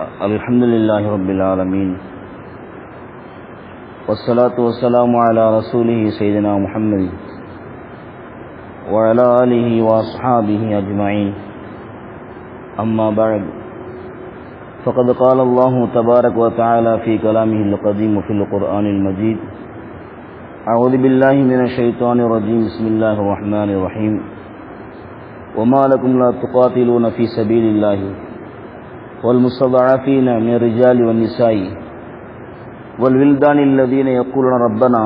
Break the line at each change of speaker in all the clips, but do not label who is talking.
الحمد لله رب العالمين والصلاة والسلام على رسوله سيدنا محمد وعلى آله وأصحابه أجمعين أما بعد، فقد قال الله تبارك وتعالى في كلامه القديم في القرآن المجيد أعوذ بالله من الشيطان الرجيم بسم الله الرحمن الرحيم وما لكم لا تقاتلون في سبيل الله والمستضعفين من الرجال والنساء والولدان الذين يقولون ربنا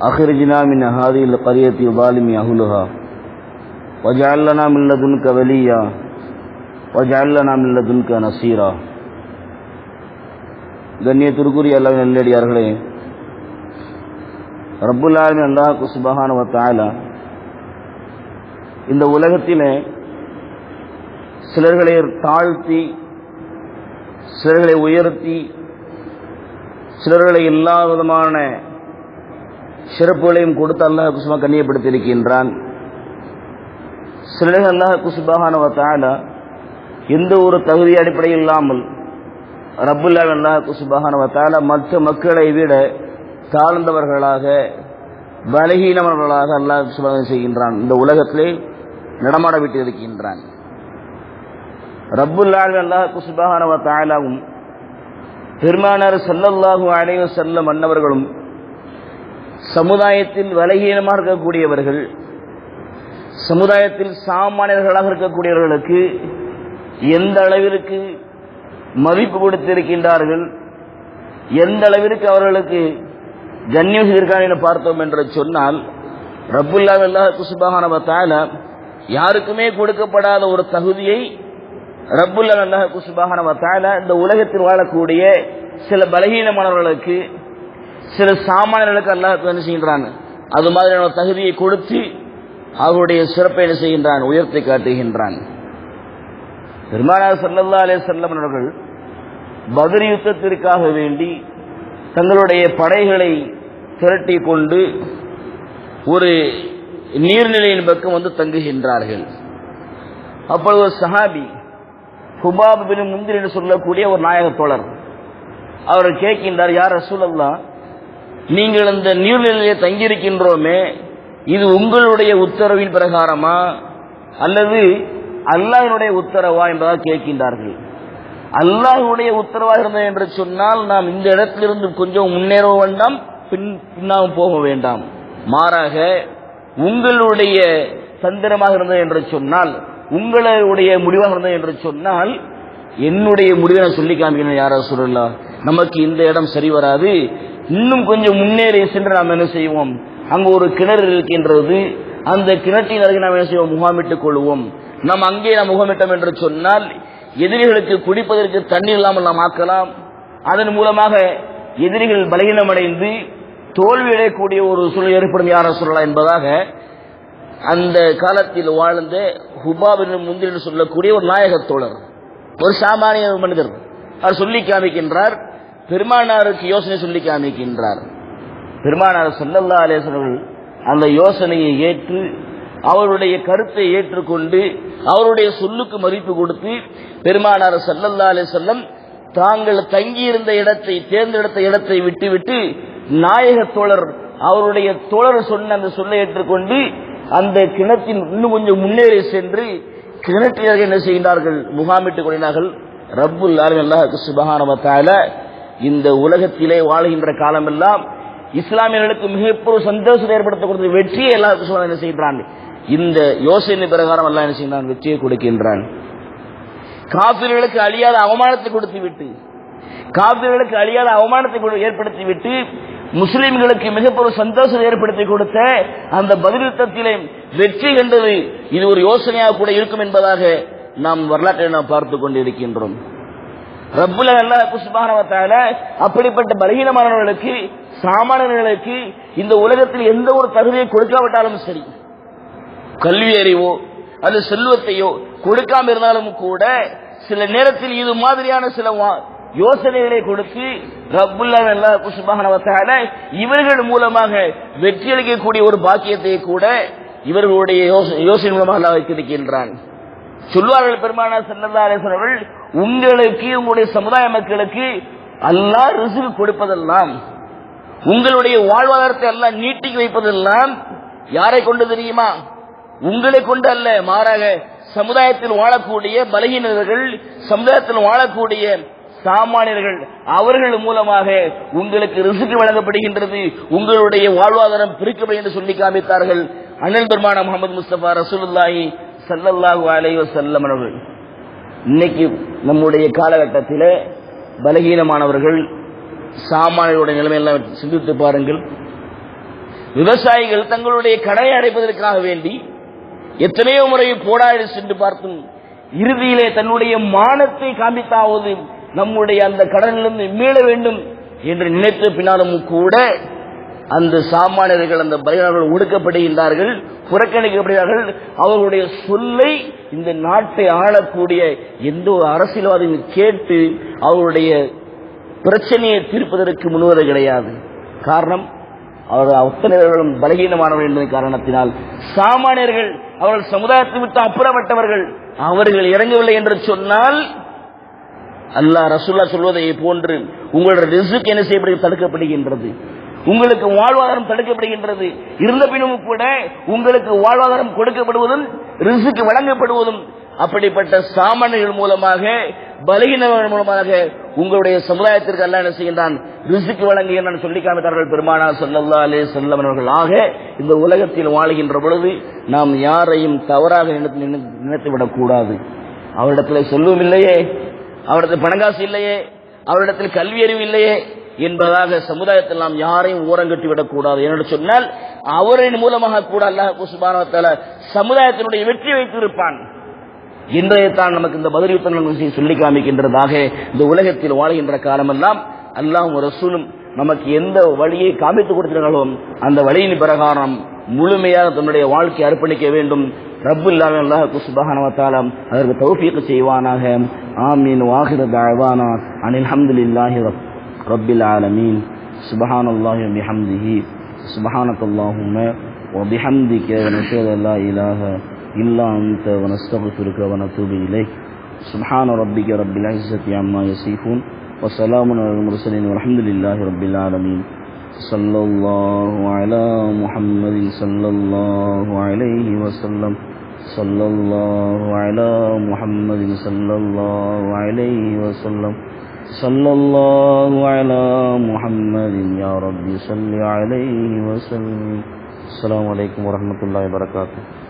أخرجنا من هذه القرية ظالم أهلها واجعل لنا من لدنك وليا واجعل لنا من لدنك نصيرا கண்ணியத்திற்குரிய எல்லா நல்லடியார்களே ரப்புல் ஆலமின் அல்லாஹ் சுபஹான வத்தாலா இந்த உலகத்திலே சிலர்களை தாழ்த்தி சிலர்களை உயர்த்தி சிலர்களை எல்லா விதமான சிறப்புகளையும் கொடுத்து அல்லாஹ் குசுமா கண்ணியப்படுத்தியிருக்கின்றான். சிலர்கள் அல்லாஹ் குசுபாகான எந்த ஒரு தகுதி அடிப்படையில் இல்லாமல் ரபுல்லா அல்லாஹ் குசுபாகான மற்ற மக்களை விட தாழ்ந்தவர்களாக பலகீனவர்களாக அல்லாஹ் குசுபாக செய்கின்றான். இந்த உலகத்திலே நடமாட விட்டு இருக்கின்றான். ரப்புல்லாஹ் அல்லாஹ் குசுபாகான தாலாவும் பெருமானார் சல்லல்லாஹு அலைவ செல்ல மன்னவர்களும் சமுதாயத்தில் வலகீனமாக இருக்கக்கூடியவர்கள் சமுதாயத்தில் சாமானியர்களாக இருக்கக்கூடியவர்களுக்கு எந்த அளவிற்கு மதிப்பு கொடுத்திருக்கின்றார்கள் எந்த அளவிற்கு அவர்களுக்கு கண்ணியம் செய்திருக்காங்க என பார்த்தோம் என்று சொன்னால் ரப்புல்லா அல்லாஹ் குசுபாகான யாருக்குமே கொடுக்கப்படாத ஒரு தகுதியை ரப்புல்லா அல்லாஹ் குசுபாகான தாலா இந்த உலகத்தில் வாழக்கூடிய சில பலகீனமானவர்களுக்கு சில சாமானியர்களுக்கு அல்லாஹ் என்ன செய்கின்றான்? அது மாதிரியான தகுதியை கொடுத்து அவருடைய சிறப்பை என்ன செய்கின்றான்? உயர்த்தி காட்டுகின்றான். பெருமானார் சல்லல்லா அலே செல்லம் அவர்கள் யுத்தத்திற்காக வேண்டி தங்களுடைய படைகளை திரட்டி கொண்டு ஒரு நீர்நிலையின் பக்கம் வந்து தங்குகின்றார்கள். அப்பொழுது ஒரு சஹாபி ஹுபாப் பின் முந்திர் என்று சொல்லக்கூடிய ஒரு நாயக தோழர். அவர் கேட்கின்றார் யார் ரசூலல்லா நீங்கள் இந்த நீர்நிலையை தங்கியிருக்கின்றோமே இது உங்களுடைய உத்தரவின் பிரகாரமா? அல்லது அல்லாஹினுடைய உத்தரவா? என்பதாக கேட்கின்றார்கள். அல்லாஹுடைய உத்தரவாக இருந்தது என்று சொன்னால் நாம் இந்த இடத்திலிருந்து கொஞ்சம் முன்னேற வேண்டாம் பின் பின்னாவும் போக வேண்டாம். மாறாக உங்களுடைய தந்திரமாக இருந்தது என்று சொன்னால் உங்களுடைய முடிவாக இருந்தது என்று சொன்னால் என்னுடைய முடிவை நான் சொல்லி காமிக்கணும் யாரா சொல்லலாம் நமக்கு இந்த இடம் சரி வராது. இன்னும் கொஞ்சம் முன்னேறி சென்று நாம் என்ன செய்வோம்? அங்கு ஒரு கிணறு இருக்கின்றது. அந்த கிணற்றின் அருகே நாம் என்ன செய்வோம்? முகாமிட்டுக் கொள்வோம். நாம் அங்கே நாம் முகாமிட்டோம் என்று சொன்னால் எதிரிகளுக்கு குடிப்பதற்கு தண்ணீர் இல்லாமல் நாம் ஆக்கலாம். அதன் மூலமாக எதிரிகள் பலகீனமடைந்து தோல்வியடையக்கூடிய ஒரு சூழல் ஏற்படும் யார சொல்லலாம் என்பதாக அந்த காலத்தில் வாழ்ந்த ஹுபாபின் முந்திரி சொல்லக்கூடிய ஒரு நாயகத் தோழர். ஒரு சாமானிய மனிதர். அவர் சொல்லி காமிக்கின்றார். பெருமானாருக்கு யோசனை சொல்லி காமிக்கின்றார். பெருமானார் சொல்லல்லா அலேசர்கள் அந்த யோசனையை ஏற்று அவருடைய கருத்தை ஏற்றுக்கொண்டு அவருடைய சொல்லுக்கு மதிப்பு கொடுத்து பெருமானார் சல்லல்லா அலே செல்லம் தாங்கள் தங்கியிருந்த இடத்தை தேர்ந்தெடுத்த இடத்தை விட்டுவிட்டு நாயக தோழர் அவருடைய தோழர் சொன்ன அந்த சொல்லை ஏற்றுக்கொண்டு அந்த கிணத்தின் இன்னும் கொஞ்சம் முன்னேறி சென்று கிணற்றினர்கள் என்ன செய்கின்றார்கள்? முகாமிட்டுக் கொண்டினார்கள் ரப்புல் அல்லாஹ் சுபகானவத்தால இந்த உலகத்திலே வாழ்கின்ற காலமெல்லாம் இஸ்லாமியர்களுக்கு மிகப்பெரும் சந்தோஷத்தை ஏற்படுத்தக்கூடிய வெற்றியை எல்லாருக்கும் என்ன செய்கின்றான்? இந்த யோசனை பிரகாரம் எல்லாம் என்ன செய்கிறான் வெற்றியை கொடுக்கின்றான். காப்பிர்களுக்கு அழியாத அவமானத்தை கொடுத்து விட்டு காப்பிர்களுக்கு அழியாத அவமானத்தை ஏற்படுத்தி விட்டு முஸ்லிம்களுக்கு மிகப்பெரிய சந்தோஷத்தை ஏற்படுத்தி கொடுத்த அந்த பதில் யுத்தத்திலே வெற்றி கண்டது இது ஒரு யோசனையாக கூட இருக்கும் என்பதாக நாம் வரலாற்றை நாம் பார்த்து கொண்டிருக்கின்றோம். ரப்புல நல்லா சுபானவத்தால அப்படிப்பட்ட பலகீனமானவர்களுக்கு சாமானியர்களுக்கு இந்த உலகத்தில் எந்த ஒரு தகுதியை கொடுக்காவிட்டாலும் சரி கல்வி அறிவோ அல்லது செல்வத்தையோ கொடுக்காம இருந்தாலும் கூட சில நேரத்தில் இது மாதிரியான சில யோசனைகளை கொடுத்து ரப்புல்லா சுபானவத்தால இவர்கள் மூலமாக வெற்றி அளிக்கக்கூடிய ஒரு பாக்கியத்தை கூட இவர்களுடைய யோசனை மூலமாக வைத்திருக்கின்றான் சொல்வார்கள் பெருமானா செல்லல்லா அவர்கள் உங்களுக்கு உங்களுடைய சமுதாய மக்களுக்கு அல்லா ரிசுக்கு கொடுப்பதெல்லாம் உங்களுடைய வாழ்வாதாரத்தை எல்லாம் நீட்டிக்கு வைப்பதெல்லாம் யாரை கொண்டு தெரியுமா? உங்களை கொண்டு அல்ல மாறாக சமுதாயத்தில் வாழக்கூடிய பலகீனர்கள் சமுதாயத்தில் வாழக்கூடிய சாமானியர்கள் அவர்கள் மூலமாக உங்களுக்கு ரிசுக்கு வழங்கப்படுகின்றது உங்களுடைய வாழ்வாதாரம் பிரிக்கப்படும் என்று சொல்லி காமித்தார்கள். அனில் பெருமான முகமது முஸ்தபா ரசூலுல்லாஹி ஸல்லல்லாஹு அலைவ செல்லம் அவர்கள். இன்னைக்கு நம்முடைய காலகட்டத்தில் பலகீனமானவர்கள் சாமானியருடைய நிலைமையெல்லாம் சிந்தித்து பாருங்கள். விவசாயிகள் தங்களுடைய கடனை அடைப்பதற்காக வேண்டி எத்தனையோ முறை போராடி சென்று பார்த்தும் இறுதியிலே தன்னுடைய மானத்தை காமித்தாவது நம்முடைய அந்த கடனிலிருந்து மீள வேண்டும் என்று நினைத்த பின்னாலும் கூட அந்த சாமானியர்கள் அந்த பலியாளர்கள் ஒடுக்கப்படுகின்றார்கள் புறக்கணிக்கப்படுகிறார்கள். அவர்களுடைய சொல்லை இந்த நாட்டை ஆளக்கூடிய எந்த ஒரு அரசியல்வாதியும் கேட்டு அவருடைய பிரச்சனையை தீர்ப்பதற்கு முன்வது கிடையாது. காரணம் அவர்கள் அத்தனைவர்களும் பலகீனமானவர்கள் என்பது காரணத்தினால் சாமானியர்கள் அவர்கள் சமுதாயத்தை விட்டு அப்புறப்பட்டவர்கள் அவர்கள் இறங்கவில்லை என்று சொன்னால் அல்லாஹ் ரசுல்லா சொல்வதை போன்று உங்களோட ரிசுக் என்ன செய்யப்படுகிறது தடுக்கப்படுகின்றது. உங்களுக்கு வாழ்வாதாரம் தடுக்கப்படுகின்றது. இருந்த பின்னும் கூட உங்களுக்கு வாழ்வாதாரம் கொடுக்கப்படுவதும் ரிசுக்கு வழங்கப்படுவதும் அப்படிப்பட்ட சாமானியர்கள் மூலமாக பலகீனவர்கள் மூலமாக உங்களுடைய சமுதாயத்திற்கு அல்ல என்ன செய்கின்றான்? ரிசுக்கு வழங்குகின்றான் சொல்லி காமித்தார்கள் பெருமானா சொல்லல்லா அலே செல்லம் ஆக இந்த உலகத்தில் வாழுகின்ற பொழுது நாம் யாரையும் தவறாக நினைத்து நினைத்து விடக்கூடாது அவரிடத்தில் சொல்லும் இல்லையே. அவரது பணங்காசு இல்லையே அவரிடத்தில் கல்வி அறிவு இல்லையே என்பதாக சமுதாயத்தில் நாம் யாரையும் ஓரங்கட்டி விடக்கூடாது என்று சொன்னால் அவரின் மூலமாக கூட அல்லாஹ் சமுதாயத்தினுடைய வெற்றி வைத்திருப்பான். இன்றையத்தான் நமக்கு இந்த பதில் யுத்தங்கள் சொல்லி காமிக்கின்றதாக இந்த உலகத்தில் வாழ்கின்ற காலமெல்லாம் அல்லாஹும் ரசூலும் நமக்கு எந்த வழியை காமித்து கொடுத்திருந்தாலும் அந்த வழியின் பிரகாரம் முழுமையாக தன்னுடைய வாழ்க்கை அர்ப்பணிக்க வேண்டும். رب اللہ سبحانہ وتعالی اگر توفیق چیوانا ہے آمین واخر دعوانا عن الحمدللہ رب رب العالمین سبحان اللہ بحمده سبحانت اللہم وبحمدک نشد لا الہ الا انت ونستغفرک ونتوب الیک سبحان ربک رب العزت عما یسیفون وسلام علی المرسلین والحمدللہ رب العالمین صلی اللہ علی محمد صلی اللہ علیہ وسلم صلی اللہ علی محمد صلی اللہ علیہ وسلم. صلی اللہ علی محمد یا رب صلی علیہ وسلم. السلام علیکم ورحمۃ اللہ وبرکاتہ